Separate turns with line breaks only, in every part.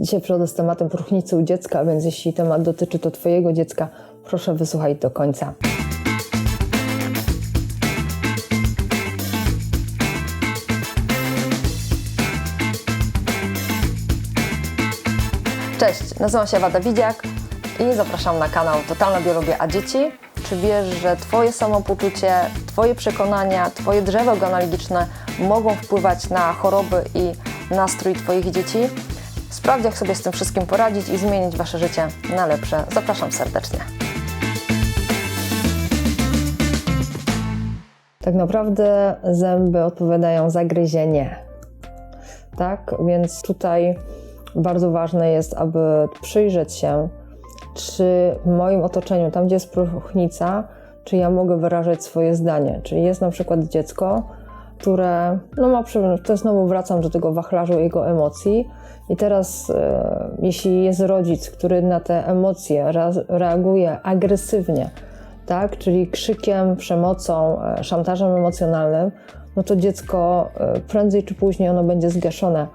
Dzisiaj przychodzę z tematem próchnicy u dziecka, więc jeśli temat dotyczy to Twojego dziecka, proszę wysłuchaj do końca. Cześć, nazywam się Ewa Dawidziak i zapraszam na kanał Totalna Biologia a Dzieci. Czy wiesz, że Twoje samopoczucie, Twoje przekonania, Twoje drzewo genealogiczne mogą wpływać na choroby i nastrój Twoich dzieci? Sprawdź, jak sobie z tym wszystkim poradzić i zmienić Wasze życie na lepsze. Zapraszam serdecznie. Tak naprawdę zęby odpowiadają za gryzienie. Tak, więc tutaj bardzo ważne jest, aby przyjrzeć się, czy w moim otoczeniu, tam gdzie jest próchnica, czy ja mogę wyrażać swoje zdanie. Czyli jest na przykład dziecko, które, no ma, przy- to znowu wracam do tego wachlarzu jego emocji. I teraz, e, jeśli jest rodzic, który na te emocje rea- reaguje agresywnie, tak, czyli krzykiem, przemocą, e, szantażem emocjonalnym, no to dziecko e, prędzej czy później ono będzie zgaszone.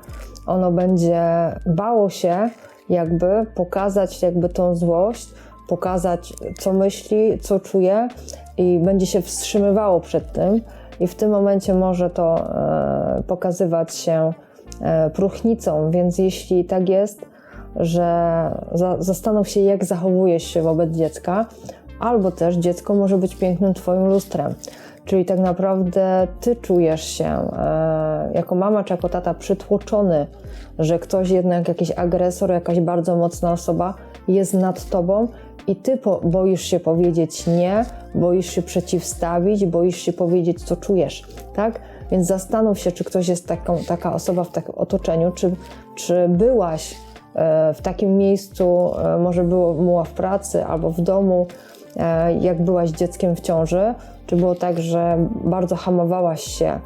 Ono będzie bało się jakby pokazać jakby tą złość, pokazać co myśli, co czuje i będzie się wstrzymywało przed tym i w tym momencie może to e, pokazywać się e, próchnicą, więc jeśli tak jest, że za, zastanów się jak zachowujesz się wobec dziecka, albo też dziecko może być pięknym twoim lustrem. Czyli tak naprawdę ty czujesz się e, jako mama czy jako tata przytłoczony, że ktoś jednak, jakiś agresor, jakaś bardzo mocna osoba jest nad tobą i ty boisz się powiedzieć nie, boisz się przeciwstawić, boisz się powiedzieć, co czujesz, tak? Więc zastanów się, czy ktoś jest taką, taka osoba w takim otoczeniu, czy, czy byłaś w takim miejscu, e, może było, była w pracy albo w domu, e, jak byłaś dzieckiem w ciąży, czy było tak, że bardzo hamowałaś się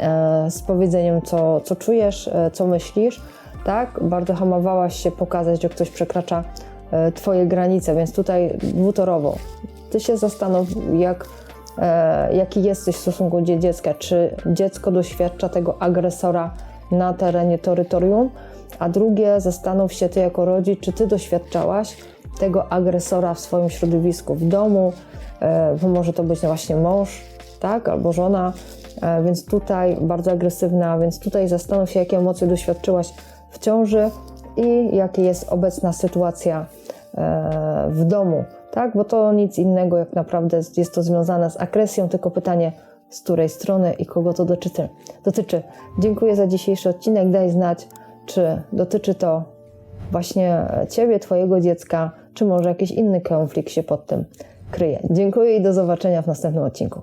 e, z powiedzeniem, co, co czujesz, co myślisz, tak? Bardzo hamowałaś się pokazać, że ktoś przekracza Twoje granice, więc tutaj dwutorowo. Ty się zastanów, jak, jaki jesteś w stosunku do dziecka. Czy dziecko doświadcza tego agresora na terenie terytorium? A drugie, zastanów się Ty jako rodzic, czy Ty doświadczałaś tego agresora w swoim środowisku, w domu, e, bo może to być właśnie mąż, tak, albo żona, e, więc tutaj bardzo agresywna, więc tutaj zastanów się, jakie emocje doświadczyłaś w ciąży i jaka jest obecna sytuacja e, w domu, tak, bo to nic innego jak naprawdę jest, jest to związane z agresją, tylko pytanie, z której strony i kogo to dotyczy. dotyczy. Dziękuję za dzisiejszy odcinek, daj znać, czy dotyczy to właśnie Ciebie, Twojego dziecka, czy może jakiś inny konflikt się pod tym kryje. Dziękuję i do zobaczenia w następnym odcinku.